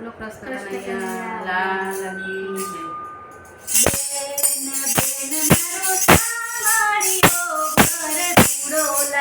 બોલો કૃષ્ણ કૃષ્ણ કનૈયા લાલની બેન બેન મારો સાંભળ્યો ઘર ધૂળો